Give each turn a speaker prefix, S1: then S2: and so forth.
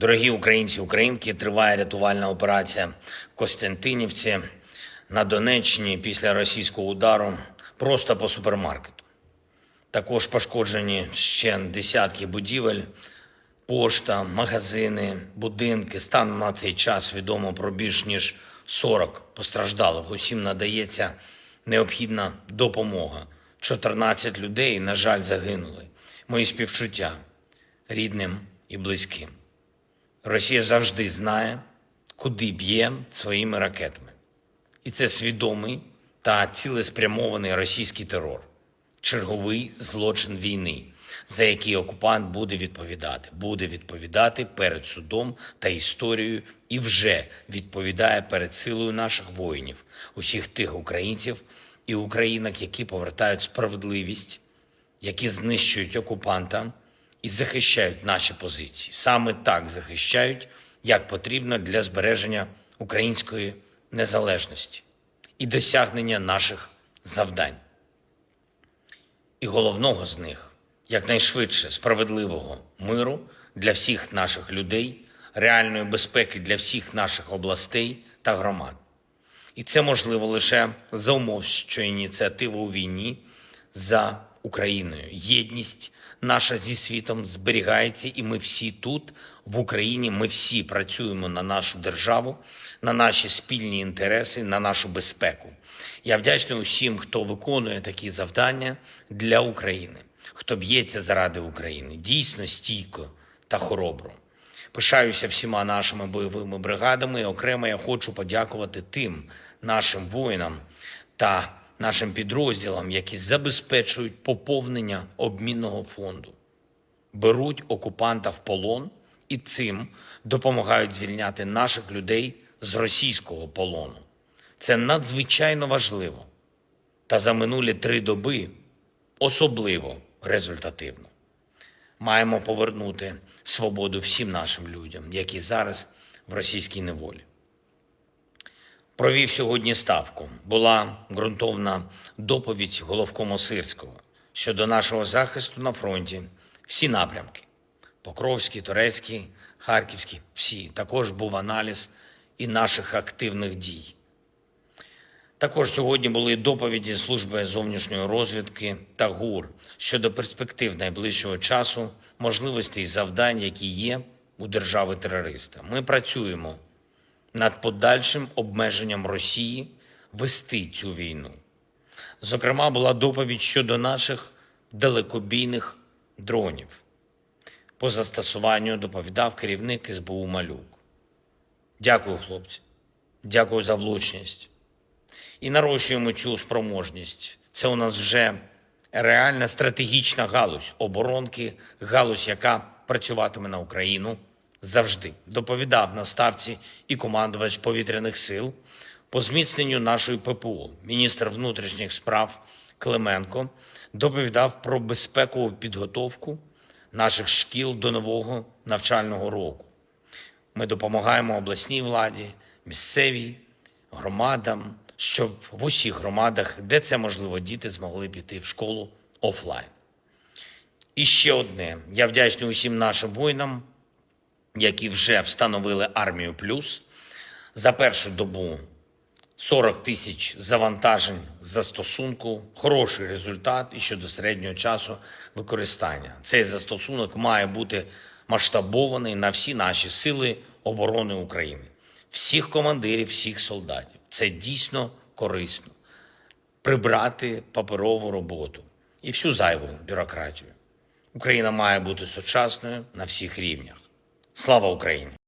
S1: Дорогі українці, українки, триває рятувальна операція в Костянтинівці на Донеччині після російського удару просто по супермаркету. Також пошкоджені ще десятки будівель, пошта, магазини, будинки. Станом на цей час відомо про більш ніж 40 постраждалих. Усім надається необхідна допомога. 14 людей, на жаль, загинули. Мої співчуття рідним і близьким. Росія завжди знає, куди б'є своїми ракетами. І це свідомий та цілеспрямований російський терор, черговий злочин війни, за який окупант буде відповідати, буде відповідати перед судом та історією і вже відповідає перед силою наших воїнів, усіх тих українців і українок, які повертають справедливість, які знищують окупанта і захищають наші позиції. Саме так захищають, як потрібно для збереження української незалежності і досягнення наших завдань. І головного з них якнайшвидше справедливого миру для всіх наших людей, реальної безпеки для всіх наших областей та громад. І це можливо лише за умов, що ініціатива у війні за Україною, єдність наша зі світом зберігається, і ми всі тут, в Україні, ми всі працюємо на нашу державу, на наші спільні інтереси, на нашу безпеку. Я вдячний усім, хто виконує такі завдання для України, хто б'ється заради України, дійсно стійко та хоробро. Пишаюся всіма нашими бойовими бригадами. І окремо я хочу подякувати тим нашим воїнам та нашим підрозділам, які забезпечують поповнення обмінного фонду, беруть окупанта в полон і цим допомагають звільняти наших людей з російського полону. Це надзвичайно важливо. Та за минулі три доби особливо результативно. Маємо повернути свободу всім нашим людям, які зараз в російській неволі. Провів сьогодні ставку. Була ґрунтовна доповідь головкому Сирського щодо нашого захисту на фронті. Всі напрямки: Покровський, Турецький, Харківський, всі. Також був аналіз і наших активних дій. Також сьогодні були доповіді Служби зовнішньої розвідки та ГУР щодо перспектив найближчого часу, можливостей і завдань, які є у держави-терориста. Ми працюємо над подальшим обмеженням Росії вести цю війну. Зокрема, була доповідь щодо наших далекобійних дронів. По застосуванню доповідав керівник СБУ Малюк. Дякую, хлопці. Дякую за влучність і нарощуємо цю спроможність. Це у нас вже реальна стратегічна галузь оборонки, галузь, яка працюватиме на Україну завжди. Доповідав на ставці і командувач повітряних сил по зміцненню нашої ППО. Міністр внутрішніх справ Клименко доповідав про безпекову підготовку наших шкіл до нового навчального року. Ми допомагаємо обласній владі, місцевій громадам, щоб в усіх громадах, де це можливо, діти змогли піти в школу офлайн. І ще одне: я вдячний усім нашим воїнам, які вже встановили армію плюс за першу добу 40 тисяч завантажень застосунку, хороший результат і щодо середнього часу використання. Цей застосунок має бути масштабований на всі наші сили оборони України, всіх командирів, всіх солдатів. Це дійсно корисно. Прибрати паперову роботу і всю зайву бюрократію. Україна має бути сучасною на всіх рівнях. Слава Україні!